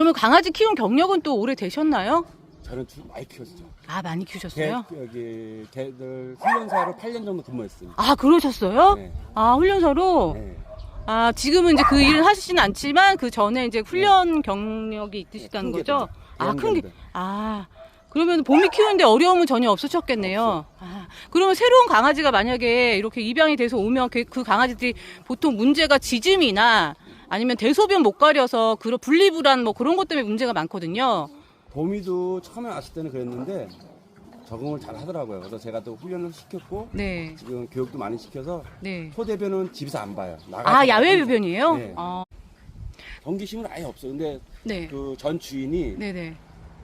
그러면 강아지 키운 경력은 또 오래 되셨나요? 저는 주 많이 키웠죠. 아 많이 개, 키우셨어요? 여기 개들 훈련사로 8년 정도 근무했습니다. 아 그러셨어요? 네. 아 훈련사로? 네. 아 지금은 이제 그 일을 하시지는 않지만 그 전에 이제 훈련 경력이 있으시다는 큰 거죠? 개들, 아 큰 게. 아 그러면 봄이 키우는데 어려움은 전혀 없으셨겠네요. 아 그러면 새로운 강아지가 만약에 이렇게 입양이 돼서 오면 그, 그 강아지들이 보통 문제가 지짐이나 아니면 대소변 못 가려서 그런 분리불안 뭐 그런 것 때문에 문제가 많거든요. 봄이도 처음에 왔을 때는 그랬는데 적응을 잘 하더라고요. 그래서 제가 또 훈련을 시켰고 네, 지금 교육도 많이 시켜서 네. 소대변은 집에서 안 봐요. 아 나가서 야외 봐요. 배변이에요? 네. 아, 경계심은 아예 없어. 근데 네, 그 전 주인이 네, 네.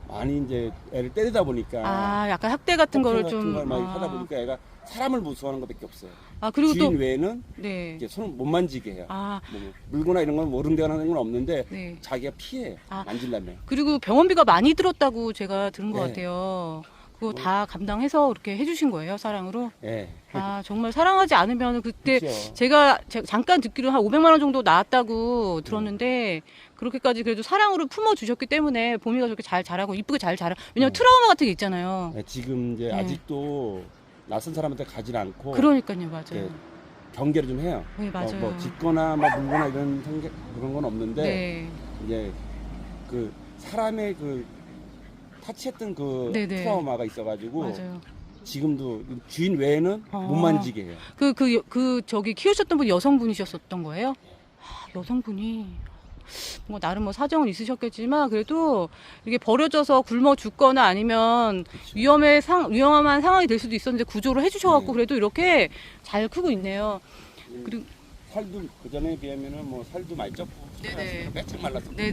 많이 이제 애를 때리다 보니까 아 약간 학대 같은 거를 같은 좀. 걸 많이 아. 하다 보니까 애가 사람을 무서워하는 것밖에 없어요. 아 그리고 주인 또 외에는 네. 이제 손을 못 만지게 해요. 아 뭐 물거나 이런 건 모름대가는 건 없는데 네. 자기가 피해 아. 만질라면. 그리고 병원비가 많이 들었다고 제가 들은 것 네. 같아요. 그거 다 감당해서 이렇게 해주신 거예요, 사랑으로? 예. 아, 정말 사랑하지 않으면 그때 그렇죠. 제가 제- 잠깐 듣기로 한 500만 원 정도 나왔다고 들었는데 그렇게까지 그래도 사랑으로 품어 주셨기 때문에 보미가 저렇게 잘 자라고 이쁘게 잘 자라. 왜냐면 네. 트라우마 같은 게 있잖아요. 예, 지금 이제 네. 아직도 낯선 사람한테 가지 않고 그러니까요, 맞아요. 네. 경계를 좀 해요. 네, 맞아요. 뭐, 뭐 짓거나 뭐 물거나 이런 그런 건 없는데 네. 이제 그 사람의 그 타치했던 그 네네. 트라우마가 있어가지고 맞아요. 지금도 주인 외에는 아. 못 만지게 해요. 그, 그, 그, 저기 키우셨던 분 여성분이셨었던 거예요? 아, 여성분이. 뭐, 나름 뭐 사정은 있으셨겠지만, 그래도 이게 버려져서 굶어 죽거나 아니면 위험에 상, 위험한 상황이 될 수도 있었는데 구조를 해주셔갖고 네. 그래도 이렇게 잘 크고 있네요. 그리고- 살도 그 전에 비하면은 뭐 살도 많이 쪘고. 빼짝 말랐어. 네.